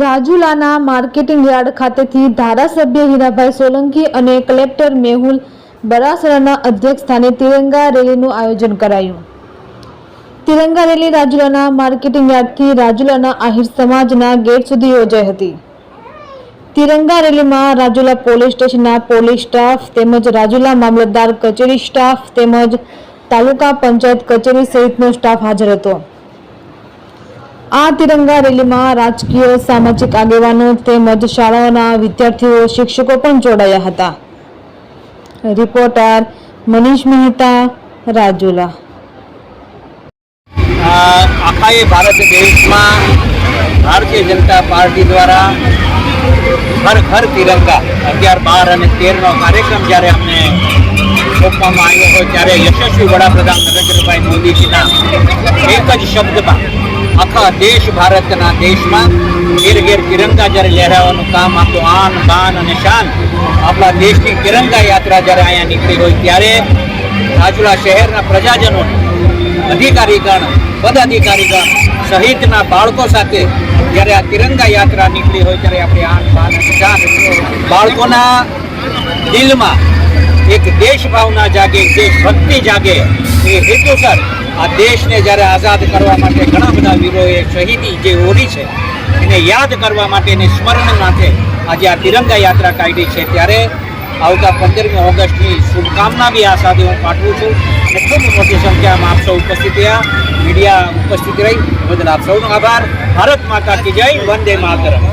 રાજુલાના marketing yard ખાતેથી ધારાસભ્ય હીરાભાઈ સોલંકી અને કલેક્ટર મેહુલ બરાસરાના અધ્યક્ષ સ્થાને તિરંગા રેલીનું આયોજન કરાયું. તિરંગા રેલી રાજુલાના માર્કેટિંગ યાર્ડથી રાજુલાના આહિર સમાજના ગેટ સુધી યોજાઈ હતી. તિરંગા રેલીમાં રાજુલા પોલીસ સ્ટેશનના પોલીસ સ્ટાફ તેમજ રાજુલા મામલતદાર કચેરી સ્ટાફ તેમજ તાલુકા પંચાયત કચેરી સહિતનો સ્ટાફ હાજર હતો. આ તિરંગા રેલીમાં રાજકીય, સામાજિક આગેવાનો તેમજ શાળાઓના વિદ્યાર્થીઓ, શિક્ષકો પણ જોડાયા હતા. રિપોર્ટર મનીષ મહેતા, રાજુલા. આખા એ ભારત દેશમાં ભારતીય જનતા પાર્ટી દ્વારા ઘર ઘર તિરંગા અગિયાર, બાર અને તેરનો કાર્યક્રમ જ્યારે અમને સોંપવામાં આવ્યો હોય ત્યારે યશસ્વી વડાપ્રધાન નરેન્દ્રભાઈ મોદીજીના એક જ શબ્દમાં આખા દેશ ભારતના દેશમાં ઘેર ઘેર તિરંગા જ્યારે લહેરાવાનું કામ આપણું આન, બાન અને શાન આપણા દેશની તિરંગા યાત્રા જ્યારે અહીંયા નીકળી હોય ત્યારે રાજુલા શહેરના પ્રજાજનોને અધિકારીગણ, પદાધિકારીગણ સહિતના બાળકો સાથે જ્યારે આ તિરંગા યાત્રા નીકળી હોય ત્યારે આપણે આન, બાન અને શાન બાળકોના દિલમાં એક દેશ ભાવના જાગે દેશભક્તિ જાગે. એ હેતુસર આ દેશને જ્યારે આઝાદ કરવા માટે ઘણા બધા વીરોએ શહીદી જે ઓરી છે, એને યાદ કરવા માટે એને સ્મરણ માટે આજે આ તિરંગા યાત્રા કાઢી છે. ત્યારે આવતા પંદરમી ઓગસ્ટની શુભકામના બી આ સાથે હું પાઠવું છું. અને ખૂબ મોટી સંખ્યામાં આપ સૌ ઉપસ્થિત રહ્યા. મીડિયા ઉપસ્થિત રહી. બદલ આપ સૌનો આભાર. ભારત માતા કી જય. વંદે માતરમ.